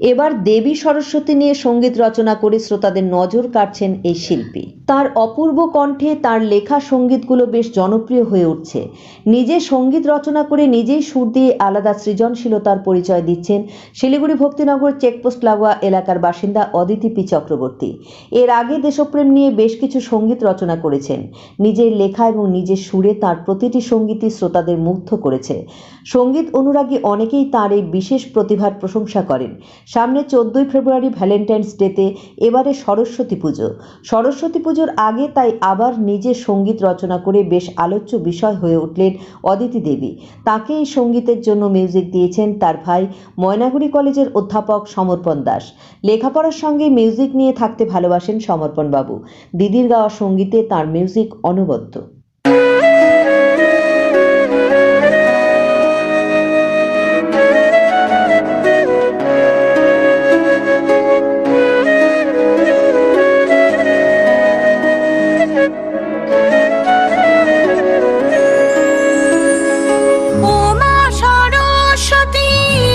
এবার দেবী সরস্বতী নিয়ে সংগীত রচনা করে শ্রোতাদের নজর কাড়ছেন এই শিল্পী। তার অপূর্ব কণ্ঠে তার লেখা সঙ্গীতগুলো বেশ জনপ্রিয় হয়ে উঠছে। নিজে সংগীত রচনা করে নিজেই সুর দিয়ে আলাদা সৃজনশীলতার পরিচয় দিচ্ছেন শিলিগুড়ি ভক্তিনগর চেকপোস্ট লাগোয়া এলাকার বাসিন্দা অদিতি পি চক্রবর্তী। এর আগে দেশপ্রেম নিয়ে বেশ কিছু সংগীত রচনা করেছেন। নিজের লেখা এবং নিজের সুরে তার প্রতিটি সঙ্গীতই শ্রোতাদের মুগ্ধ করেছে। সংগীত অনুরাগী অনেকেই তার এই বিশেষ প্রতিভার প্রশংসা করেন। সামনে চোদ্দই ফেব্রুয়ারি ভ্যালেন্টাইন্স ডেতে এবারে সরস্বতী পুজো। সরস্বতী পুজোর আগে তাই আবার নিজের সংগীত রচনা করে বেশ আলোচ্য বিষয় হয়ে উঠলেন অদিতি দেবী। তাকে এই সঙ্গীতের জন্য মিউজিক দিয়েছেন তার ভাই ময়নাগুড়ি কলেজের অধ্যাপক সমর্পণ দাস। লেখাপড়ার সঙ্গে মিউজিক নিয়ে থাকতে ভালোবাসেন সমর্পণবাবু। দিদির গাওয়া সঙ্গীতে তার মিউজিক অনবদ্য। সতী